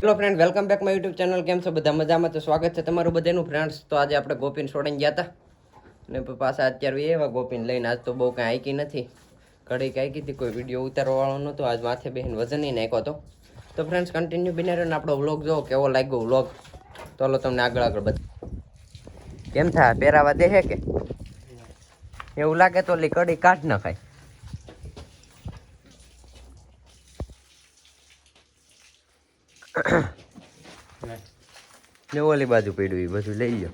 Hello friend welcome back my YouTube channel કેમ છો? બધા મજામાં? તો સ્વાગત છે તમારું બધાનું ફ્રેન્ડ્સ તો આજે આપણે ગોપીન છોડીને ગયા હતા ને પાછા અત્યારે એવા ગોપીન લઈને. આજ તો બહુ કાંઈ આંકી નથી. ઘડીક આંકી હતી, કોઈ વીડિયો ઉતારવા વાળો નહોતો. આજ માથે બેહીને વજન નાખ્યો હતો. તો ફ્રેન્ડ્સ કન્ટિન્યુ બિને રહ્યો ને આપણો વ્લોગ જોવો, કેવો લાગ્યો વ્લોગ તો હલો તમને આગળ આગળ બધ કેમ થાય પહેરાવા દે છે કે? એવું લાગે તો ઓલી કડી કાઢ નખાય. ને ઓલી બાજુ પડ્યું એ બધું લઈ લો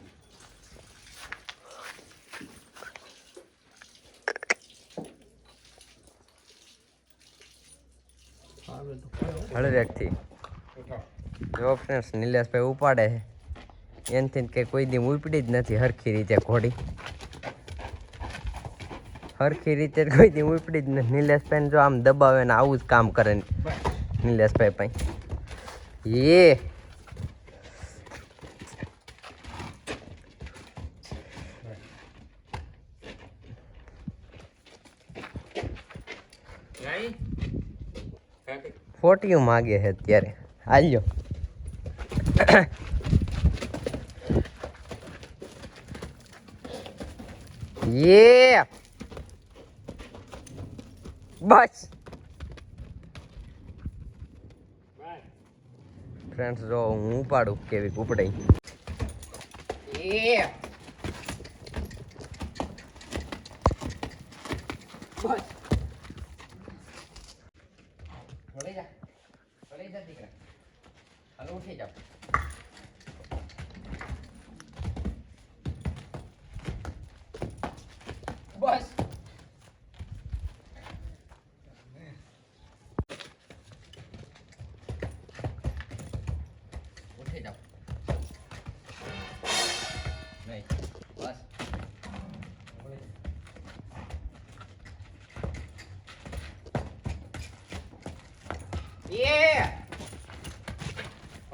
હળવેકથી. જો ફ્રેન્ડ્સ નિલેશભાઈ ઉપાડે છે. એનથી કે કોઈ દી ઉપડી જ નથી હરખી રીતે ઘોડી. હરખી રીતે કોઈ દી ઉપડી જ નથી. નિલેશભાઈ જો આમ દબાવે ને આવું જ કામ કરે નિલેશભાઈ પાસે એ ફોટીયું માગે છે અત્યારે. હાલ્યો. યે બસ. ફ્રેન્ડ્સ જો હું ઉપાડું કેવી કુપડાઈ. યે બસ.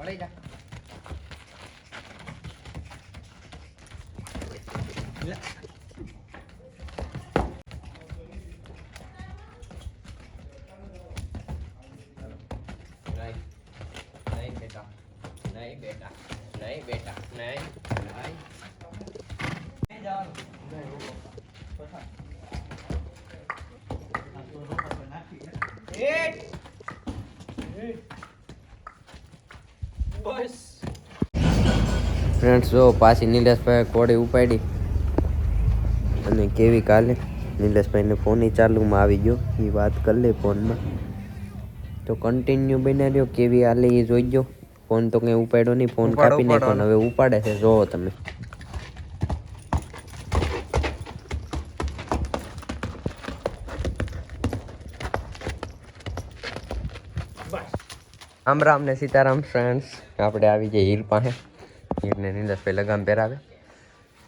વળી જા નહીં નહીં બેટા નહીં બેટા નહીં બેટા નહીં નહીં નહીં જવાનું એટ બસ ફ્રેન્ડ્સ જો પાછી નીલેશભાઈ કોડે ઉપાડી અને કેવી કાલે? નિલેશભાઈને ફોન ચાલુમાં આવી ગયો. એ વાત કરી લે ફોનમાં તો કન્ટિન્યુ બની રહ્યો. કેવી હાલે એ જોઈ ગયો. ફોન તો કંઈ ઉપાડ્યો નહીં ફોન કાપી નાખ્યો હવે ઉપાડે છે. જોવો તમે. રામ રામ ને સીતારામ ફ્રેન્ડ્સ આપણે આવી જઈએ હીર પાસે. હીરને નીલસભાઈ લગામ પહેરાવે.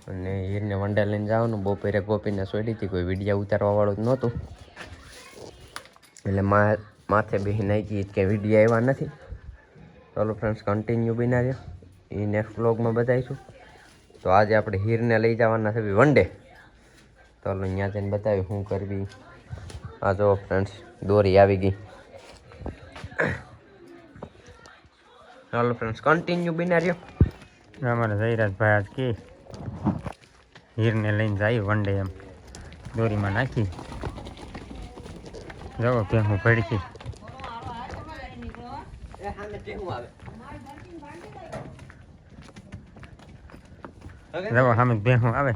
અને હીરને વંડા લઈને જવાનું. બપોરે ગોપીને સોડી હતી, કોઈ વીડિયો ઉતારવા વાળું જ નહોતું. એટલે મા, માથે બેસી નાખી કે વીડિયો આવ્યા નથી. ચાલો ફ્રેન્ડ્સ કન્ટિન્યુ બિના રહ્યો. એ નેક્સ્ટ વ્લોગમાં બતાવીશું. તો આજે આપણે હીરને લઈ જવાના છે વનડે ચાલો અહીંયા જઈને બતાવી શું કરવી. આ જો ફ્રેન્ડ્સ દોરી આવી ગઈ. ચાલો ફ્રેન્ડ્સ કન્ટિન્યુ બિના રહ્યો. અમારા જયરાજભાઈ આજ કે હીરને લઈને જાય વન ડે એમ. દોરીમાં નાખી. જવો ભેહું ભડકી. જવો સામે ભેહું આવે.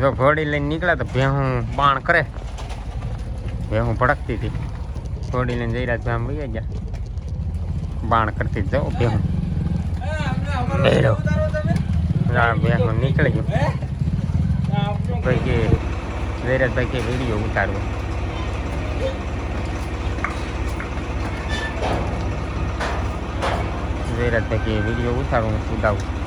જો ઘોડી લઈને નીકળ્યા તો ભેહું બાણ કરે. ભેહું ભડકતી હતી. ઘોડી લઈને જયરાજભાઈ આમ વહી ગયા. બાણ કરતી જવો ભેહું. બેડો હા ભેહું નીકળી ગયો. ભાઈ કે ધીરજભાઈ કે વીડિયો ઉતારવો. ધીરજભાઈ કે વીડિયો ઉતારવો હું આવે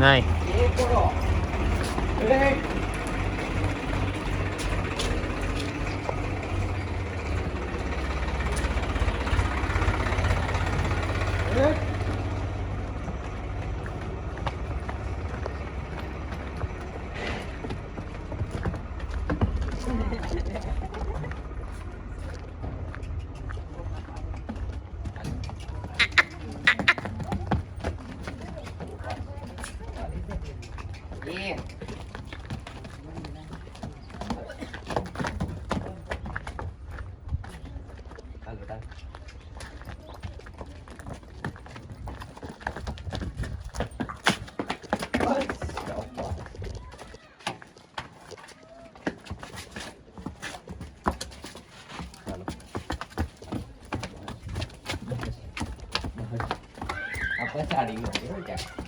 નહીં એ કરો એ એ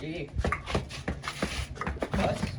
magic. Boss.